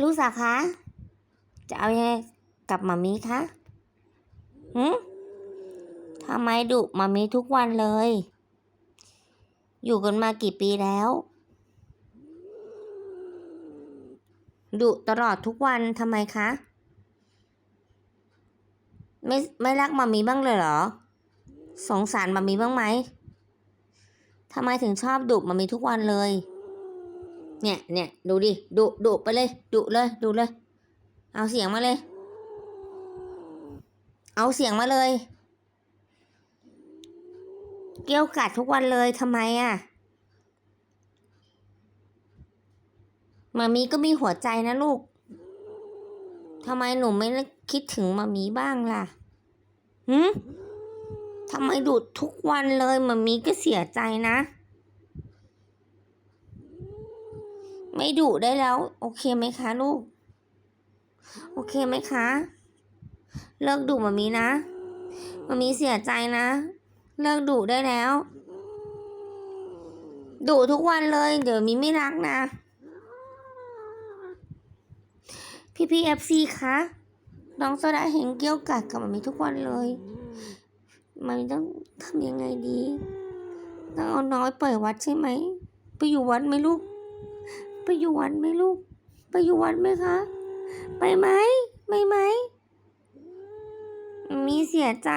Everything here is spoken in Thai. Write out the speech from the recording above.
ลูกสาวคะ จะเอายังไงกับหมามีคะหืมทำไมดุหมามีทุกวันเลย อยู่กันมากี่ปีแล้วดุตลอดทุกวันทำไมคะ ไม่ไม่รักหมามีบ้างเลยเหรอ สงสารหมามีบ้างไหมทำไมถึงชอบดุหมามีทุกวันเลย เนี่ยเนี่ยดูดิดุดุไปเลยดุเลยดุเลย เอาเสียงมาเลย เอาเสียงมาเลย เกี้ยวกัดทุกวันเลยทำไมอะมามีก็มีหัวใจนะลูกทำไมหนูไม่คิดถึงมามีบ้างล่ะหืมทำไมดุทุกวันเลยมามีก็เสียใจนะ ไม่ดุได้แล้ว โอเคไหมคะลูก โอเคไหมคะ เลิกดุมามีนะมามีเสียใจนะ เลิกดุได้แล้วดุทุกวันเลย เดี๋ยวมีไม่รักนะพี่พี่เอฟซีคะน้องโซดาเห็นเกี้ยวกัดกับมามีทุกวันเลยมันต้องทำยังไงดีต้องเอาน้อยปล่อยวัดใช่ไหม ไปอยู่วัดไหมลูก ไปอยู่วัดไหมลูก ไปอยู่วัดไหมคะ ไปไหมไม่ไหม มีเสียใจ